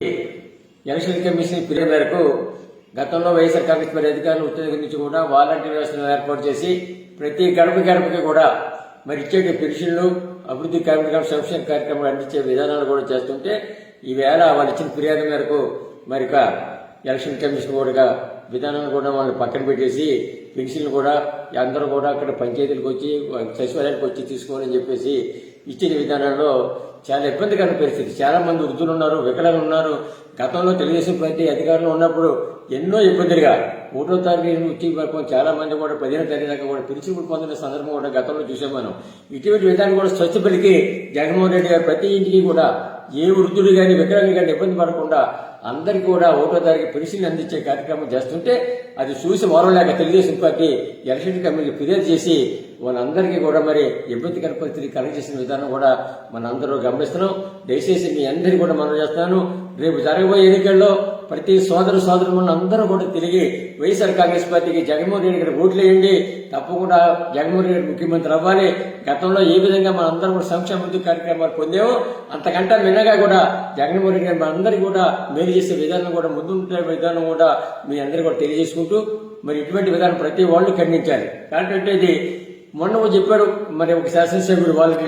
Election commission ఫిర్యాదు మేరకు గతంలో వైఎస్ఆర్ కాంగ్రెస్ పార్టీ అధికారులు ఉత్తర నుంచి కూడా వాలంటీర్ వ్యవస్థను ఏర్పాటు చేసి ప్రతి గడప గడపకి కూడా మరి ఇచ్చే పెన్షన్లు అభివృద్ధి కార్యక్రమం సంక్షేమ కార్యక్రమాలు అందించే విధానాలు కూడా చేస్తుంటే ఈవేళ వాళ్ళు ఇచ్చిన ఫిర్యాదు మేరకు మరి ఎలక్షన్ కమిషన్ కూడా విధానాన్ని కూడా వాళ్ళు పక్కన పెట్టేసి పెన్షన్లు కూడా అందరూ కూడా అక్కడ పంచాయతీలకు వచ్చి సచివాలయానికి వచ్చి తీసుకోవాలని చెప్పేసి ఇచ్చిన విధానంలో చాలా ఇబ్బందికరమైన పరిస్థితి. చాలా మంది వృద్ధులు ఉన్నారు వికలాలు ఉన్నారు. గతంలో తెలుగుదేశం పార్టీ అధికారంలో ఉన్నప్పుడు ఎన్నో ఇబ్బందులుగా ఒకటో తారీఖు వచ్చి వరకు చాలా మంది కూడా పదిహేను తారీఖు దాకా కూడా పిలిచి పొందిన సందర్భం కూడా గతంలో చూసాం మనం. ఇటువంటి విధానం కూడా స్వచ్ఛపల్లికి జగన్మోహన్ రెడ్డి గారు ప్రతి ఇంటికి కూడా ఏ వృద్ధుడు కానీ వికలాంగులు కానీ ఇబ్బంది పడకుండా అందరికీ కూడా ఓటో తారీఖు పెన్షన్ అందించే కార్యక్రమం చేస్తుంటే అది చూసి మరోలేక తెలుగుదేశం పార్టీ ఎలక్షన్ కమిటీకి ఫిర్యాదు చేసి వాళ్ళందరికీ కూడా మరి ఇబ్బందికర పరిస్థితి కలెక్ట్ చేసిన విధానం కూడా మనందరూ గమనిస్తున్నాం. దయచేసి మీ అందరికీ కూడా మనం చేస్తున్నాను. రేపు జరగబోయే ఎన్నికల్లో ప్రతి సోదరు సోదరులను అందరూ కూడా తిరిగి వైఎస్ఆర్ కాంగ్రెస్ పార్టీకి జగన్మోహన్ రెడ్డి గారికి ఓట్లు వేయండి. తప్పకుండా జగన్మోహన్ రెడ్డి ముఖ్యమంత్రి అవ్వాలి. గతంలో ఏ విధంగా మన అందరం కూడా సంక్షేమ కార్యక్రమాలు పొందామో అంతకంటే మిన్నగా కూడా జగన్మోహన్ రెడ్డి గారు మనందరికీ కూడా మేలు చేసే విధానం కూడా ముందుంటే విధానం కూడా మీ అందరికీ కూడా తెలియజేసుకుంటూ మరి ఇటువంటి విధానం ప్రతి వాళ్ళు ఖండించాలి. కాబట్టి ఇది మొన్న చెప్పాడు మరి ఒక శాసనసభ్యుడు వాళ్ళకి